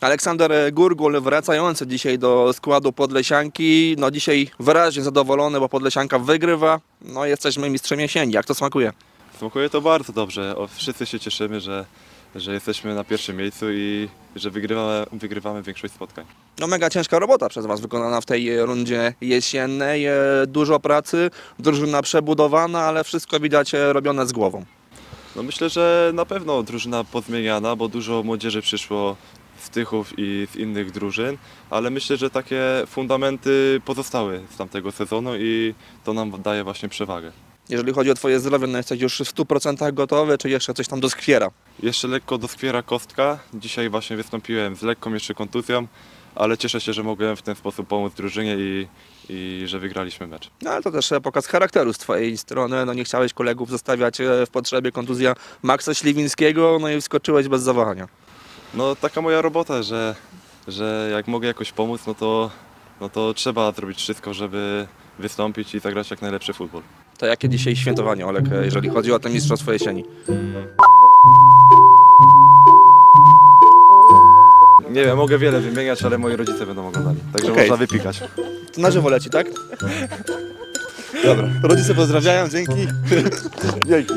Aleksander Gurgul wracający dzisiaj do składu Podlesianki. No dzisiaj wyraźnie zadowolony, bo Podlesianka wygrywa. No jesteśmy mistrzem jesieni. Jak to smakuje? Smakuje to bardzo dobrze. O, wszyscy się cieszymy, że, że jesteśmy na pierwszym miejscu i że wygrywamy, wygrywamy większość spotkań. No mega ciężka robota przez Was wykonana w tej rundzie jesiennej. E, Dużo pracy, drużyna przebudowana, ale wszystko widać e, robione z głową. No myślę, że na pewno drużyna pozmieniana, bo dużo młodzieży przyszło z Tychów i z innych drużyn, ale myślę, że takie fundamenty pozostały z tamtego sezonu i to nam daje właśnie przewagę. Jeżeli chodzi o Twoje zdrowie, no jesteś już w 100% gotowy, czy jeszcze coś tam doskwiera? Jeszcze lekko doskwiera kostka. Dzisiaj właśnie wystąpiłem z lekką jeszcze kontuzją, ale cieszę się, że mogłem w ten sposób pomóc drużynie i, i że wygraliśmy mecz. No ale to też e, pokaz charakteru z Twojej strony. No nie chciałeś kolegów zostawiać e, w potrzebie kontuzja Maxa Śliwińskiego, no i wskoczyłeś bez zawahania. No taka moja robota, że, że jak mogę jakoś pomóc, no to, no to trzeba zrobić wszystko, żeby wystąpić i zagrać jak najlepszy futbol. To jakie dzisiaj świętowanie, Olek, jeżeli chodzi o te mistrzostwo jesieni? Nie wiem, mogę wiele wymieniać, ale moi rodzice będą oglądali, także Okej. można wypikać. To na żywo leci, tak? Dobra. Rodzice pozdrawiają, dzięki. dzięki.